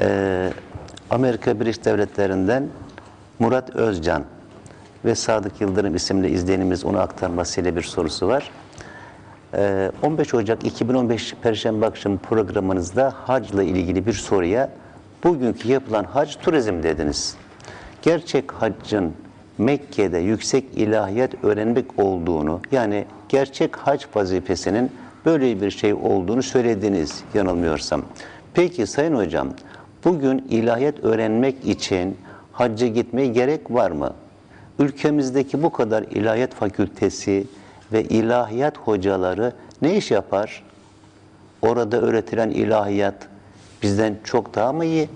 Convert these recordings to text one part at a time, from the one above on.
Ee, Amerika Birleşik Devletleri'nden Murat Özcan ve Sadık Yıldırım isimli izleyenimiz onu aktarmasıyla bir sorusu var. Ee, 15 Ocak 2015 Perşembe akşamı programınızda hacla ilgili bir soruya bugünkü yapılan hac turizm dediniz. Gerçek haccın Mekke'de yüksek ilahiyat öğrenmek olduğunu yani gerçek hac vazifesinin böyle bir şey olduğunu söylediniz yanılmıyorsam. Peki Sayın Hocam bugün ilahiyat öğrenmek için hacca gitmeye gerek var mı? Ülkemizdeki bu kadar ilahiyat fakültesi ve ilahiyat hocaları ne iş yapar? Orada öğretilen ilahiyat bizden çok daha mı iyi?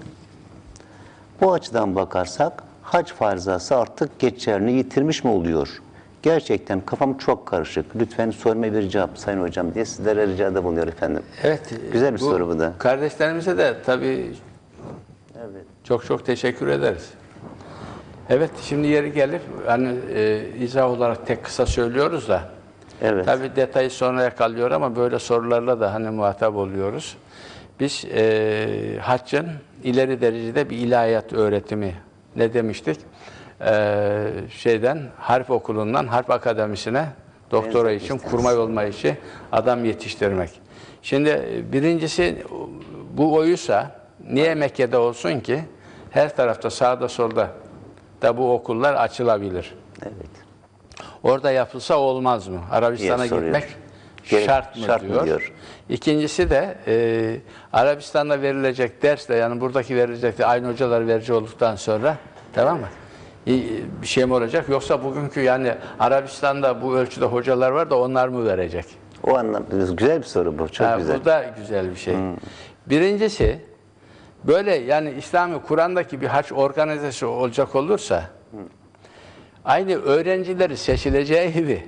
Bu açıdan bakarsak hac farzası artık geçerli yitirmiş mi oluyor? Gerçekten kafam çok karışık. Lütfen sorma bir cevap Sayın Hocam diye sizlere ricada bulunuyor efendim. Evet. Güzel bir soru bu da. Kardeşlerimize de tabii Evet. çok çok teşekkür ederiz. Evet, şimdi yeri gelir. Hani e, izah olarak tek kısa söylüyoruz da. Evet. Tabii detayı sonraya kalıyor ama böyle sorularla da hani muhatap oluyoruz. Biz e, haccın ileri derecede bir ilahiyat öğretimi ne demiştik? E, şeyden harp okulundan harp akademisine doktora için Benzetmiştiniz. kurmay olma işi adam yetiştirmek. Şimdi birincisi bu oysa niye Mekke'de olsun ki? Her tarafta sağda solda da bu okullar açılabilir. Evet. Orada yapılsa olmaz mı? Arabistan'a gitmek Gerek- şart mı, şart mı diyor. diyor. İkincisi de e, Arabistan'da verilecek dersle yani buradaki verilecek de aynı hocalar verici olduktan sonra tamam mı? Bir şey mi olacak? Yoksa bugünkü yani Arabistan'da bu ölçüde hocalar var da onlar mı verecek? O anlam güzel bir soru bu. Çok Ha, güzel. Bu da güzel bir şey. Birincisi böyle yani İslami Kur'an'daki bir haç organizasyonu olacak olursa aynı öğrencileri seçileceği gibi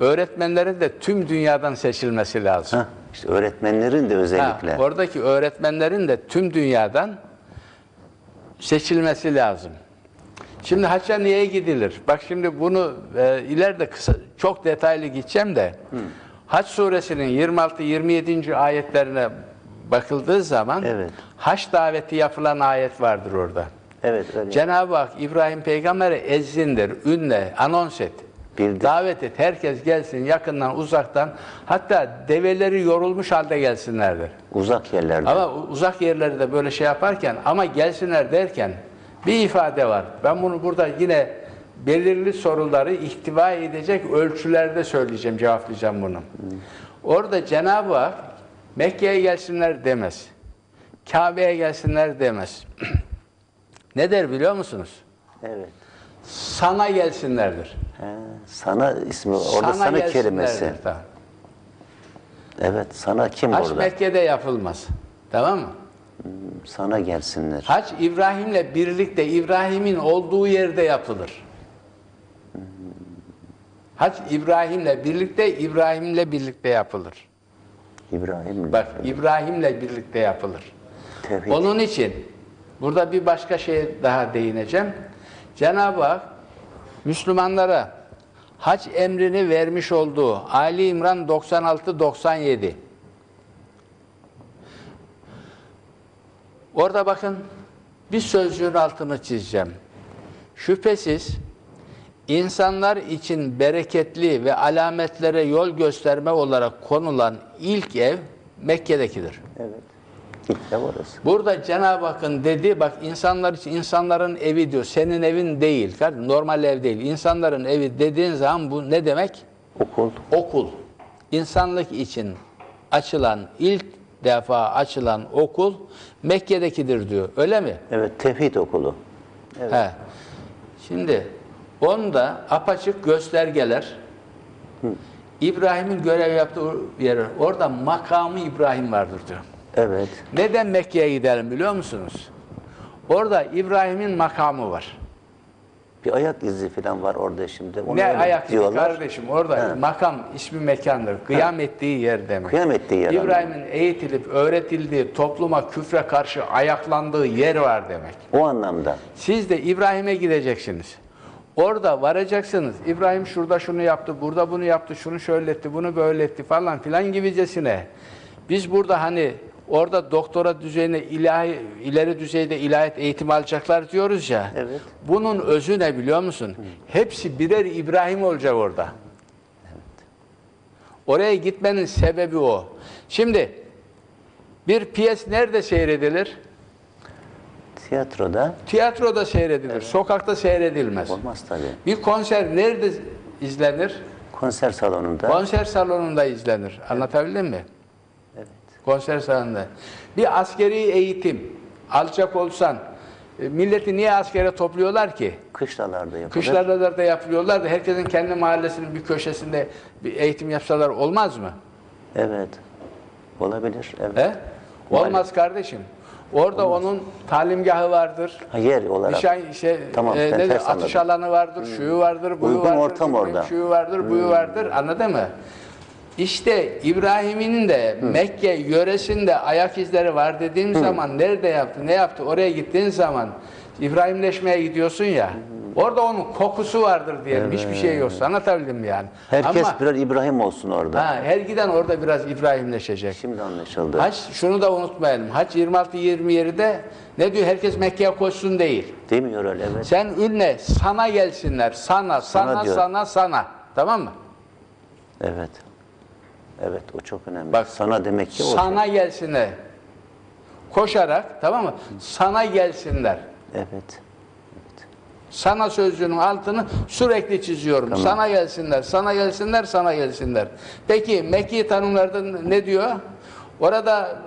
öğretmenlerin de tüm dünyadan seçilmesi lazım. Hah, işte öğretmenlerin de Ha, özellikle. oradaki öğretmenlerin de tüm dünyadan seçilmesi lazım. Şimdi hacca niye gidilir? Bak şimdi bunu e, ileride kısa, çok detaylı gideceğim de. Hac suresinin 26-27. ayetlerine bakıldığı zaman Evet. haç daveti yapılan ayet vardır orada. evet öyle. Cenab-ı Hak İbrahim peygambere ezzindir, ünle, anons et. Bildir. Davet et, herkes gelsin yakından uzaktan. Hatta develeri yorulmuş halde gelsinlerdir. Uzak yerlerde. Ama uzak yerlerde böyle şey yaparken ama gelsinler derken bir ifade var. Ben bunu burada yine belirli soruları ihtiva edecek ölçülerde söyleyeceğim, cevaplayacağım bunu. Orada Cenab-ı Hak Mekke'ye gelsinler demez. Kabe'ye gelsinler demez. ne der biliyor musunuz? Evet. Sana gelsinlerdir. He, sana ismi orada sana, gelsinlerdir. kelimesi. Tamam. Evet sana kim Haç orada? Mekke'de yapılmaz. Tamam mı? Sana gelsinler. Hac İbrahim'le birlikte İbrahim'in olduğu yerde yapılır. Hac İbrahim'le birlikte İbrahim'le birlikte yapılır. İbrahim. Bak İbrahim'le birlikte yapılır. Tevhid. Onun için burada bir başka şeye daha değineceğim. Cenab-ı Hak Müslümanlara hac emrini vermiş olduğu Ali İmran 96-97 Orada bakın bir sözcüğün altını çizeceğim. Şüphesiz insanlar için bereketli ve alametlere yol gösterme olarak konulan ilk ev Mekke'dekidir. Evet. İlk de orası. Burada Cenab-ı Hakk'ın dediği bak insanlar için insanların evi diyor. Senin evin değil. Normal ev değil. İnsanların evi dediğin zaman bu ne demek? Okul. Okul. İnsanlık için açılan ilk defa açılan okul Mekke'dekidir diyor. Öyle mi? Evet tevhid okulu. He. Şimdi onda apaçık göstergeler İbrahim'in görev yaptığı yer. Orada makamı İbrahim vardır diyor. Evet. Neden Mekke'ye gidelim biliyor musunuz? Orada İbrahim'in makamı var. Bir ayak izi falan var orada şimdi. Onu ne ayak izi kardeşim orada makam ismi mekandır. Kıyam ettiği yer demek. Kıyam ettiği yer İbrahim'in eğitilip öğretildiği topluma küfre karşı ayaklandığı yer var demek. O anlamda. Siz de İbrahim'e gideceksiniz. Orada varacaksınız. İbrahim şurada şunu yaptı, burada bunu yaptı, şunu şöyle etti, bunu böyle etti falan filan gibicesine. Biz burada hani orada doktora düzeyine ilahi, ileri düzeyde ilahiyat eğitimi alacaklar diyoruz ya. Evet. Bunun özü ne biliyor musun? Hepsi birer İbrahim olacak orada. Oraya gitmenin sebebi o. Şimdi bir piyes nerede seyredilir? Tiyatroda Tiyatroda seyredilir. Sokakta seyredilmez. olmaz tabii. Bir konser nerede izlenir? Konser salonunda. Konser salonunda izlenir. Anlatabildim mi? Evet. Konser salonunda. Bir askeri eğitim alacak olsan e, milleti niye askere topluyorlar ki? Kışlalarda yapılır. Kışlarda da yapıyorlar da herkesin kendi mahallesinin bir köşesinde bir eğitim yapsalar olmaz mı? Evet. Olabilir. Evet. He? Olmaz kardeşim. Orada onun talimgahı vardır. Ha, yer olarak. Nişan şey, Tamam, e, nedir? atış anladım. alanı vardır, şuyu vardır, buyu Uygun vardır, ortam bilmem orada. şuyu vardır, buyu vardır. Anladın mı? İşte İbrahim'in de Mekke yöresinde ayak izleri var dediğim zaman nerede yaptı, ne yaptı? Oraya gittiğin zaman İbrahimleşmeye gidiyorsun ya. Orada onun kokusu vardır diyelim. Hiçbir şey yoksa. Anlatabildim yani? Herkes Ama birer İbrahim olsun orada. ha, her giden orada biraz İbrahimleşecek. Şimdi anlaşıldı. Hac şunu da unutmayalım. Hac 26-27'de ne diyor? Herkes Mekke'ye koşsun değil. Demiyor öyle evet. Sen ünle sana gelsinler. Sana, sana, Sana sana, diyor. sana. Tamam mı? Evet. Evet o çok önemli. Bak, Sana demek ki o. Sana gelsinler. Koşarak tamam mı? Sana gelsinler. Evet. Sana sözcüğünün altını sürekli çiziyorum. Sana gelsinler, sana gelsinler, sana gelsinler. Peki Mekki tanımlarda ne diyor? Orada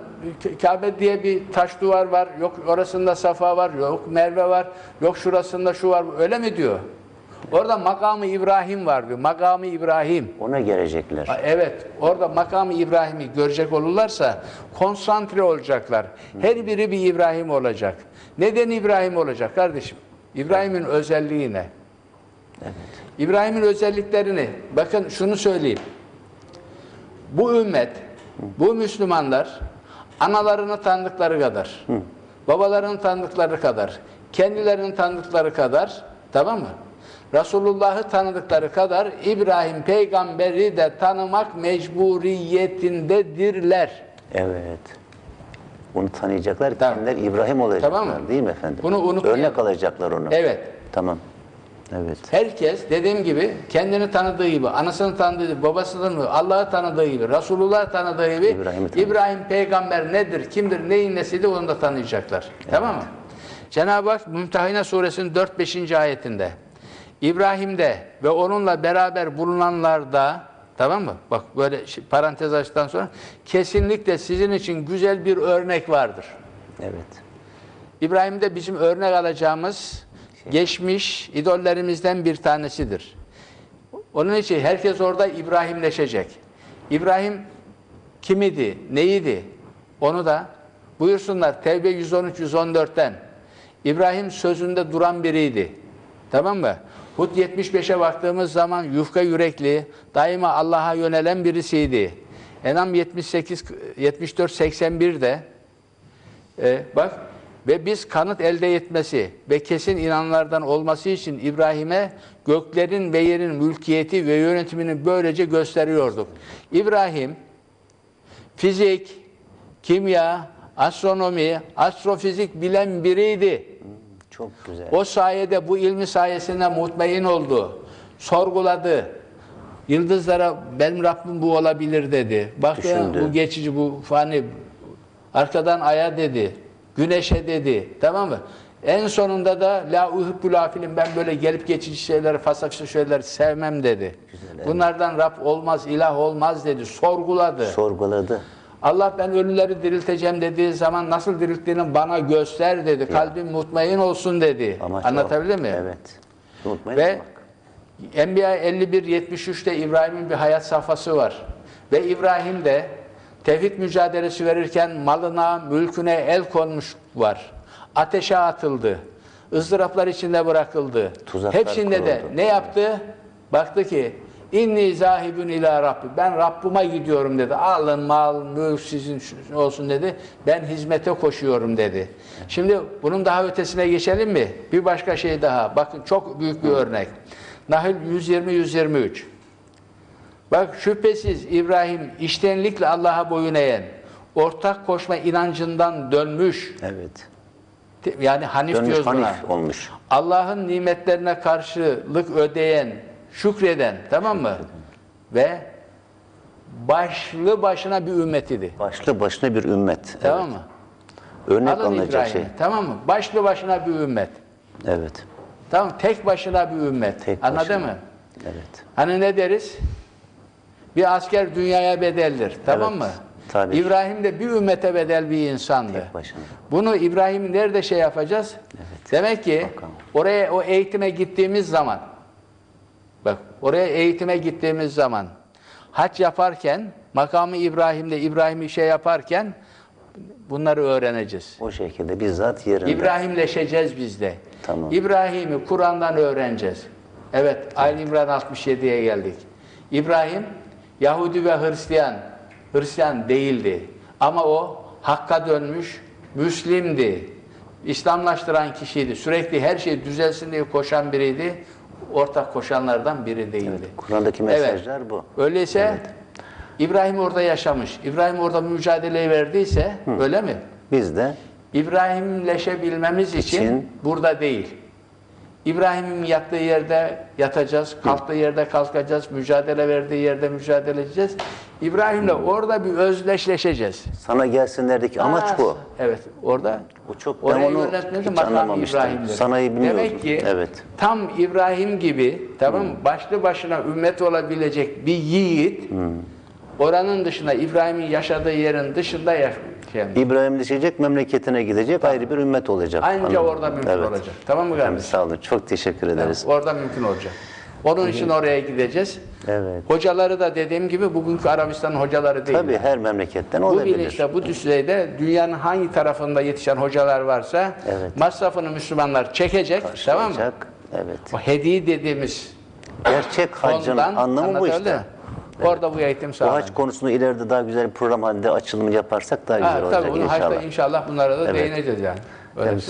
Kabe diye bir taş duvar var. Yok orasında Safa var, yok Merve var, yok şurasında şu var. Öyle mi diyor? Orada makamı İbrahim var diyor. Makamı İbrahim. Ona gelecekler. Evet, orada makamı İbrahim'i görecek olurlarsa konsantre olacaklar. Her biri bir İbrahim olacak. Neden İbrahim olacak kardeşim? İbrahim'in özelliği ne? İbrahim'in özelliklerini, bakın şunu söyleyeyim. Bu ümmet, bu Müslümanlar analarını tanıdıkları kadar, babalarını tanıdıkları kadar, kendilerini tanıdıkları kadar, tamam mı? Resulullah'ı tanıdıkları kadar İbrahim peygamberi de tanımak mecburiyetindedirler. Evet. Onu tanıyacaklar. Tamam. Kendileri İbrahim olacaklar Tamam mı? değil mi efendim? Bunu unutmayalım. Örnek alacaklar onu. Evet. Tamam. Evet. Herkes dediğim gibi kendini tanıdığı gibi, anasını tanıdığı gibi, babasını tanıdığı Allah'ı tanıdığı gibi, Resulullah'ı tanıdığı gibi tanıyor. İbrahim peygamber nedir, kimdir, neyin nesiydi onu da tanıyacaklar. Tamam mı? Cenab-ı Hak Mümtehine suresinin 4-5. ayetinde İbrahim'de ve onunla beraber bulunanlarda tamam mı? Bak böyle parantez açtıktan sonra kesinlikle sizin için güzel bir örnek vardır. Evet. İbrahim'de bizim örnek alacağımız geçmiş idollerimizden bir tanesidir. Onun için herkes orada İbrahimleşecek. İbrahim kimidi, neydi? Onu da buyursunlar Tevbe 113-114'ten. İbrahim sözünde duran biriydi. Tamam mı? Hud 75'e baktığımız zaman yufka yürekli, daima Allah'a yönelen birisiydi. Enam 78 74 81'de e, bak ve biz kanıt elde etmesi ve kesin inanlardan olması için İbrahim'e göklerin ve yerin mülkiyeti ve yönetimini böylece gösteriyorduk. İbrahim fizik, kimya, astronomi, astrofizik bilen biriydi. Çok güzel. O sayede bu ilmi sayesinde mutmain oldu. Sorguladı. Yıldızlara benim Rabbim bu olabilir dedi. Baktı Düşündü. bu geçici bu fani. Arkadan aya dedi. Güneşe dedi. Tamam mı? En sonunda da la afilin ben böyle gelip geçici şeyleri, fasakçı şeyleri sevmem dedi. Bunlardan Rab olmaz, ilah olmaz dedi. Sorguladı. Sorguladı. Allah ben ölüleri dirilteceğim dediği zaman nasıl dirilttiğini bana göster dedi. Kalbim mutmain olsun dedi. Amaç Anlatabildim o. mi? Evet. Unutmayın Ve bak. Enbiya 51-73'te İbrahim'in bir hayat safhası var. Ve İbrahim de tevhid mücadelesi verirken malına, mülküne el konmuş var. Ateşe atıldı. ızdıraplar içinde bırakıldı. Tuzaklar Hepsinde de kuruldu. ne yaptı? Baktı ki inni zahibun ila Rabbi. Ben Rabbime gidiyorum dedi. Alın mal, mülk sizin olsun dedi. Ben hizmete koşuyorum dedi. Şimdi bunun daha ötesine geçelim mi? Bir başka şey daha. Bakın çok büyük bir örnek. Nahl 120-123. Bak şüphesiz İbrahim iştenlikle Allah'a boyun eğen, ortak koşma inancından dönmüş. Evet. Yani Hanif Dönmüş diyoruz buna. Hanif olmuş. Allah'ın nimetlerine karşılık ödeyen, şükreden, tamam mı? Ve başlı başına bir ümmetidir. Başlı başına bir ümmet. Tamam evet. mı? Örnek Alın alınacak şey. Tamam mı? Başlı başına bir ümmet. Evet. Tamam Tek başına bir ümmet. Tek Anladın başına. mı? Evet. Hani ne deriz? Bir asker dünyaya bedeldir. Tamam Evet, mı? tabii. İbrahim de bir ümmete bedel bir insandı. Tek başına. Bunu İbrahim nerede şey yapacağız? Demek ki Bakalım. oraya o eğitime gittiğimiz zaman bak oraya eğitime gittiğimiz zaman hac yaparken makamı İbrahim'de İbrahim'i şey yaparken bunları öğreneceğiz. O şekilde bizzat yerinde. İbrahimleşeceğiz biz de. Tamam. İbrahim'i Kur'an'dan öğreneceğiz. Evet, Ali İmran 67'ye geldik. İbrahim Yahudi ve Hristiyan, Hristiyan değildi. Ama o hakka dönmüş, Müslimdi. İslamlaştıran kişiydi. Sürekli her şey düzelsin diye koşan biriydi. Ortak koşanlardan biri değildi. Kur'an'daki mesajlar bu. Öyleyse İbrahim orada yaşamış. İbrahim orada mücadeleyi verdiyse öyle mi? Biz de İbrahimleşebilmemiz için, İçin- burada değil. İbrahim'in yattığı yerde yatacağız, kalktığı yerde kalkacağız, mücadele verdiği yerde mücadele edeceğiz. İbrahim'le orada bir özdeşleşeceğiz. sana gelsinlerdeki amaç Ha, bu. Evet, orada Bu çok ben onu hiç anlamamıştım. Sanayı bilmiyordum. Demek ki Evet. tam İbrahim gibi tamam mı? Başlı başına ümmet olabilecek bir yiğit oranın dışında İbrahim'in yaşadığı yerin dışında yaşıyor. İbrahim düşecek, memleketine gidecek, ayrı bir ümmet olacak. Anca Anladım. orada mümkün Evet. olacak. Tamam mı kardeşim? sağ olun. Çok teşekkür ederiz. Orada mümkün olacak. Onun için oraya gideceğiz. Evet. Hocaları da dediğim gibi bugünkü Arabistan'ın hocaları değil. Tabii her memleketten Bu olabilir. bilinçte, bu düzeyde dünyanın hangi tarafında yetişen hocalar varsa Evet. masrafını Müslümanlar çekecek. Tamam mı? Evet. O hediye dediğimiz Gerçek hacın anlamı bu işte. Orada bu eğitim Bu sağlanıyor. hac konusunu ileride daha güzel bir program halinde açılımı yaparsak daha güzel Ha, olacak tabii inşallah. haçta inşallah bunlara da Evet. değineceğiz yani. Öyle bir